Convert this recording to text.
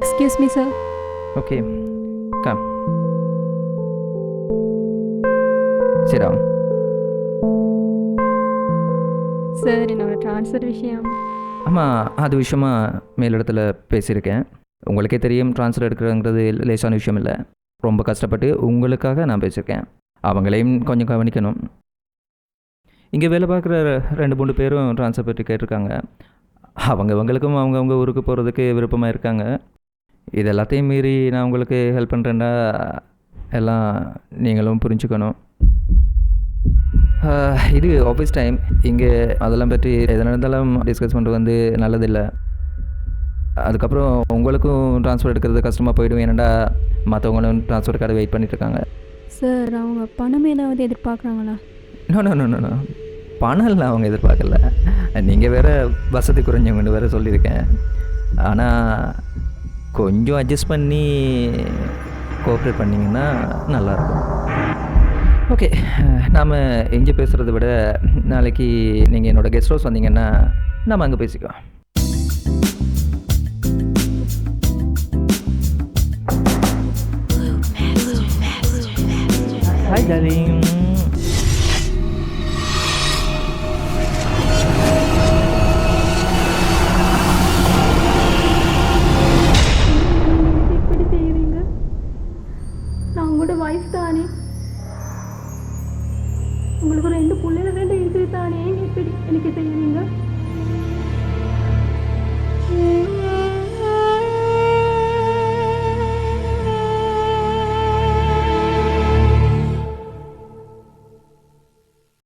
Excuse me sir okay come சரி sir என்னோட transfer விஷயம். ஆமாம் அது விஷயமா மேலிடத்தில் பேசியிருக்கேன். உங்களுக்கே தெரியும் ட்ரான்ஸ்ஃபர் எடுக்கிறதுங்கிறது லேசான விஷயம் இல்லை ரொம்ப கஷ்டப்பட்டு உங்களுக்காக நான் பேசியிருக்கேன். அவங்களையும் கொஞ்சம் கவனிக்கணும். இங்கே வேலை பார்க்குற ரெண்டு மூணு பேரும் ட்ரான்ஸ்ஃபர் பற்றி கேட்டிருக்காங்க. அவங்கவங்களுக்கும் அவங்கவுங்க ஊருக்கு போகிறதுக்கு விருப்பமாக இருக்காங்க. இது எல்லாத்தையும் மீறி நான் உங்களுக்கு ஹெல்ப் பண்ணுறேன்னா எல்லாம் நீங்களும் புரிஞ்சுக்கணும். இது ஆஃபீஸ் டைம் இங்கே அதெல்லாம் பற்றி எது நடந்தாலும் டிஸ்கஸ் பண்ணுறது வந்து நல்லதில்லை. அதுக்கப்புறம் உங்களுக்கும் ட்ரான்ஸ்ஃபர் எடுக்கிறது கஷ்டமாக போயிடும். ஏன்னாடா மற்றவங்களும் ட்ரான்ஸ்ஃபருக்காக வெயிட் பண்ணிட்டு இருக்காங்க. சார் அவங்க பணம் ஏதாவது எதிர்பார்க்குறாங்களா? நோ நோ நோ நோ பணம்லாம் அவங்க எதிர்பார்க்கல. நீங்கள் வேற வசதி குறைஞ்சவங்கன்னு வேற சொல்லியிருக்கேன். ஆனால் கொஞ்சம் அட்ஜஸ்ட் பண்ணி கோஆப்ரேட் பண்ணிங்கன்னா நல்லாயிருக்கும். ஓகே நாம் இங்கே பேசுகிறத விட நாளைக்கு நீங்கள் என்னோட கெஸ்ட் ஹவுஸ் வந்தீங்கன்னா நாம் அங்கே பேசிக்கலாம். ஹாய் டார்லிங் தானே? உங்களுக்கு ரெண்டு பிள்ளைகள் வேண்ட இருக்குது தானே? எப்படி எனக்கு தெரியும்